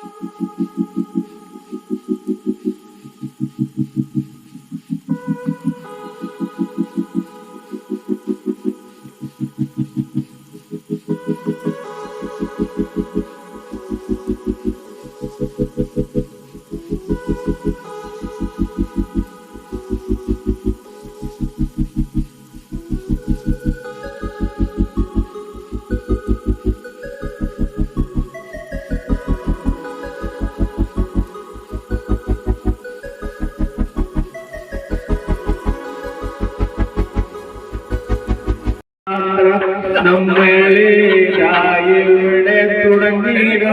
Thank നമ്മളിവിടെ തുടങ്ങിയിരുന്നു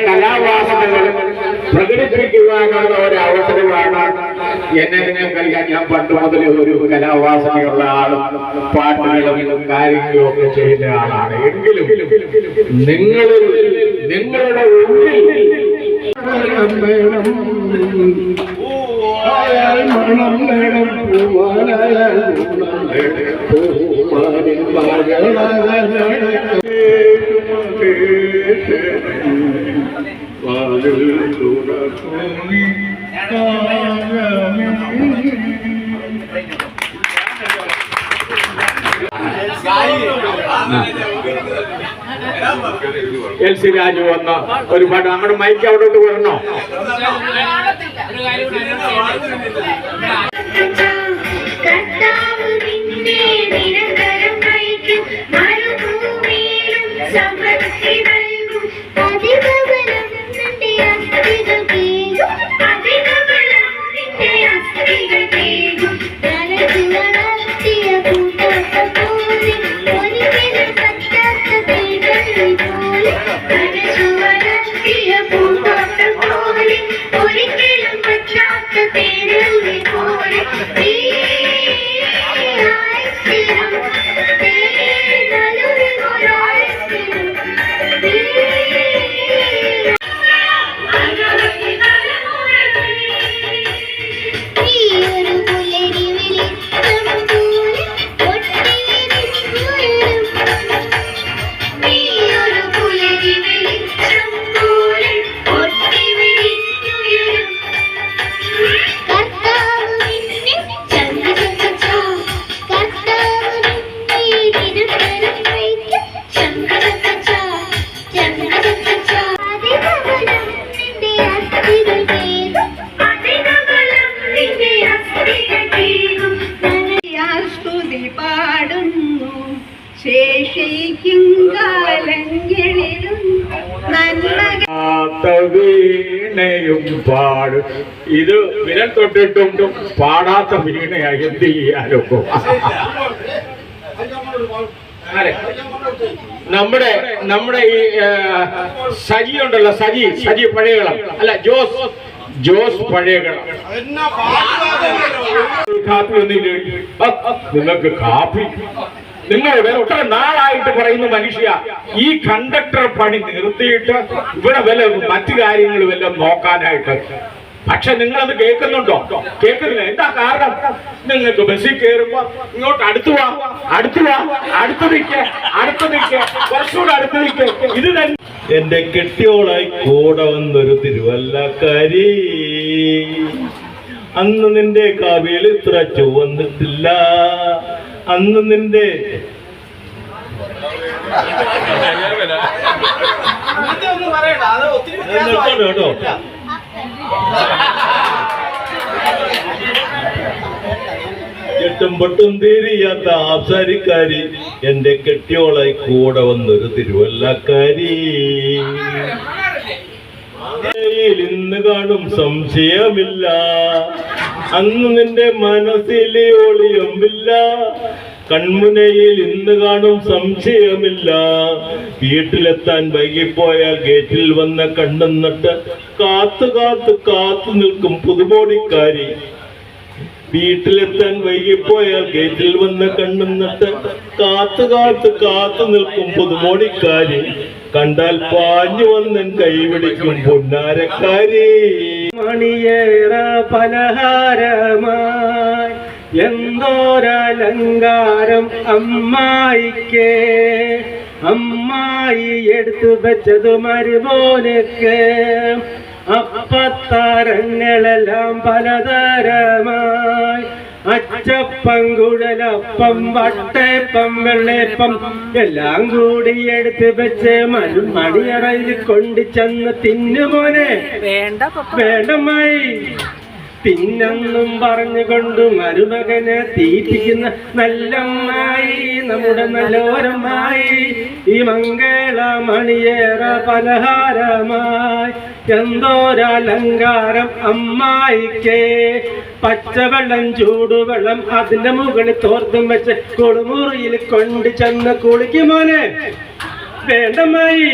കലാവാസനകൾ പ്രകടിപ്പിക്കുവാനുള്ള ഒരു അവസരമാണ് എന്നെ നിങ്ങൾക്കറിയാം ഞാൻ പണ്ട് മുതൽ ഒരു കലാവാസനയുള്ള ആളും പാട്ടുകളും കാര്യങ്ങളും ഒക്കെ ചെയ്യുന്ന ആളാണ് എങ്കിലും നിങ്ങൾ നിങ്ങളുടെ ഉള്ളിൽ മണം വേണം ആയാൽ മണം വേണം പൂവാനായാൽ ഗുണം വേണം പൂവാനിൻ വാതിൽ തുറക്കുന്നി എൽ സി രാജു വന്ന് ഒരു പാട്ട് നമ്മുടെ മൈക്ക് അവിടോട്ട് വരണോ? കർത്താവ് നിന്നെ നിരന്തരം വീണയും പാടും. ഇത് വിരൽ തൊട്ടിട്ടും പാടാത്ത വീണയായി എന്ത് ചെയ്യാനോ നമ്മുടെ നമ്മുടെ ഈ സജി ഉണ്ടല്ലോ സജി സജി പഴയകളം. അല്ല ജോസ് ജോസ് പഴയകളം. കാപ്പി ഒന്നും നിങ്ങൾക്ക് കാപ്പി. നിങ്ങൾ എത്ര നാളായിട്ട് പറയുന്ന മനുഷ്യ ഈ കണ്ടക്ടർ പണി നിർത്തിയിട്ട് ഇവിടെ വല്ല മറ്റു കാര്യങ്ങൾ വല്ലതും നോക്കാനായിട്ട്. പക്ഷെ നിങ്ങൾ അത് കേൾക്കുന്നുണ്ടോ? കേൾക്കുന്നില്ല. എന്താ കാരണം? നിങ്ങൾക്ക് ബസ്സിൽ കയറുമ്പോ ഇങ്ങോട്ട് അടുത്തു വാ അടുത്തു വാ അടുത്ത് നിൽക്ക അടുത്ത് നിൽക്ക കുറച്ചുകൂടെ അടുത്ത് നിൽക്ക ഇത് തന്നെ. എന്റെ കെട്ടിയോളായി കൂടെ വന്നൊരു തിരുവല്ലക്കാരി. അന്ന് നിന്റെ കാവിയിൽ ഇത്ര ചുവന്നിട്ടില്ല. അന്ന് നിന്റെ കേട്ടോ. എട്ടും പൊട്ടും തീരിയാത്ത ആസാരിക്കാരി എന്റെ കെട്ടിയോളായി കൂടെ വന്നൊരു തിരുവല്ലക്കാരി. ഇന്ന് കാണും സംശയമില്ല. അന്ന് നിന്റെ മനസ്സിലെ ഒളിയുമില്ല കൺമുനയിൽ ഇന്ന് കാണും സംശയമില്ല. വീട്ടിലെത്താൻ വൈകിപ്പോയാൽ ഗേറ്റിൽ വന്ന കണ്ണെന്നിട്ട് കാത്തു കാത്ത് കാത്തു നിൽക്കും പുതുമോടിക്കാരി. വീട്ടിലെത്താൻ വൈകിപ്പോയാൽ ഗേറ്റിൽ വന്ന് കണ്ണുന്നിട്ട് കാത്തു കാത്ത് കാത്തു നിൽക്കും പുതുമോടിക്കാരി. കണ്ടാൽ പാഞ്ഞു വന്നൻ കൈവിടിക്കും പൊന്നാരക്കാരി. മണിയേറ പലഹാരമായി എന്തോരലങ്കാരം അമ്മായിക്ക്? അമ്മായി എടുത്തു വെച്ചത് മരുമോനക്ക്. അപ്പത്തരങ്ങളെല്ലാം പലതരമായി അച്ചപ്പം കുഴലപ്പം വട്ടേപ്പം വെള്ളേപ്പം എല്ലാം കൂടി എടുത്ത് വെച്ച് മരു മടിയറയിൽ കൊണ്ട് ചെന്ന് തിന്നുമോനെ? വേണ്ട വേണ്ടമായി പിന്നെന്നും പറഞ്ഞുകൊണ്ട് മരുമകനെ തീറ്റിക്കുന്ന നല്ലമ്മായി നമ്മുടെ നല്ലോരമായി ഈ മംഗള മണിയേറ പലഹാരമായി. എന്തോരലങ്കാരം അമ്മായിക്കേ. പച്ചവെള്ളം ചൂടുവെള്ളം അതിന്റെ മുകളിൽ തോർത്തും വെച്ച് കുളിമുറിയിൽ കൊണ്ട് ചെന്ന് കുളിക്കുമോനെ വേണ്ടമായി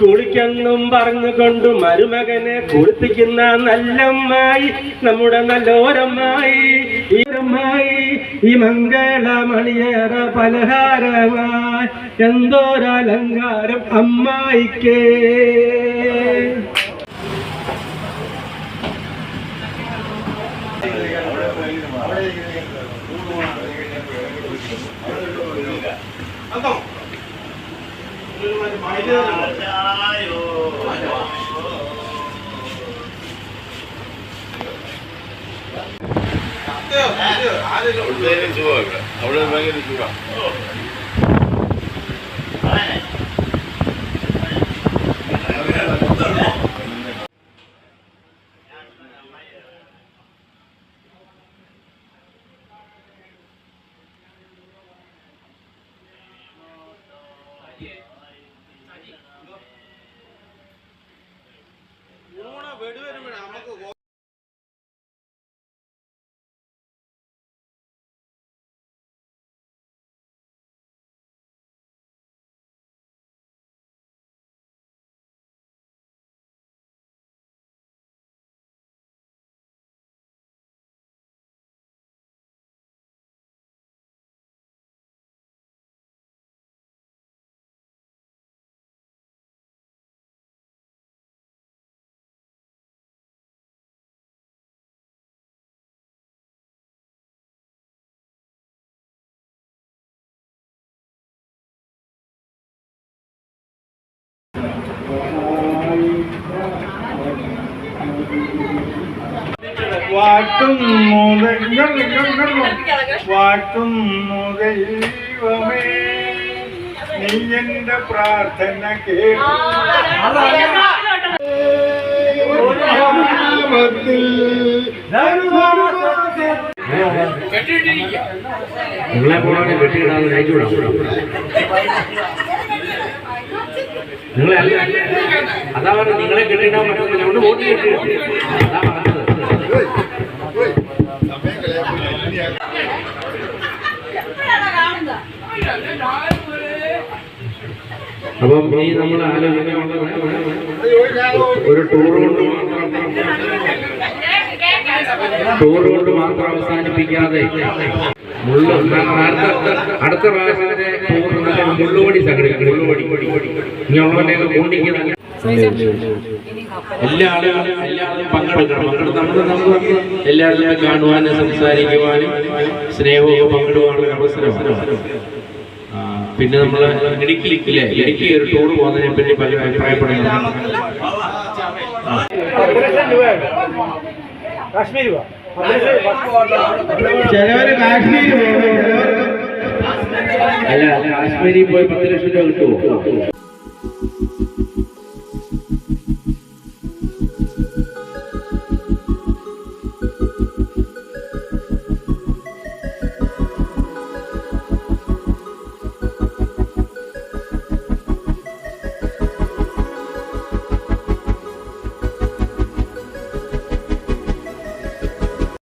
കുളിക്കെന്നും പറഞ്ഞുകൊണ്ട് മരുമകനെ കുളിപ്പിക്കുന്ന നല്ലമ്മായി നമ്മുടെ നല്ലോരമ്മായി. ഈ അമ്മായി ഈ മംഗളമണിയേറ പലഹാരമായി. എന്തോരലങ്കാരം അമ്മായിക്കേ. 아, 많이는 좋아. Yeah. വാഴ്ത്തുന്നു വാഴ്ത്തുന്നു ദൈവമേ. നീ എന്റെ പ്രാർത്ഥന നിങ്ങളെ പോണവനെ വെട്ടിയിടാതെ അയച്ചുവിടാം നിങ്ങളെ അല്ല അതാ നിങ്ങളെ കെട്ടിയിടാൻ പറ്റുന്നില്ല അതുകൊണ്ട് വോട്ട് കെട്ടി. അതാ പറഞ്ഞത്. അപ്പം ഈ നമ്മൾ ഒരു ടൂർ കൊണ്ട് മാത്രം ടൂർ കൊണ്ട് മാത്രം അവസാനിപ്പിക്കാതെ അടുത്ത പ്രാവശ്യത്തെ മുള്ളുപടി സംഘടിപ്പിക്കണം. മുള്ളുപടി. ഇങ്ങനെയുള്ളവരെയൊക്കെ കൊണ്ടിരിക്കുന്ന എല്ലാ ആളുകളും എല്ലാ ആളുകളും പങ്കെടുക്കണം. പങ്കെടുത്ത് നമ്മൾ എല്ലാവരും കാണുവാനും സംസാരിക്കുവാനും സ്നേഹവും പങ്കിടുവാനുള്ള അവസരം പിന്നെ നമ്മൾ ഇടുക്കിയില്ലേ ഇടുക്കി ഒരു ടൂർ പോകുന്നതിനെ പറ്റി പല അഭിപ്രായപ്പെടുന്നു ചിലവര് കാശ്മീർ അല്ല കാശ്മീരിൽ പോയി പത്ത് ലക്ഷം രൂപ കിട്ടുമോ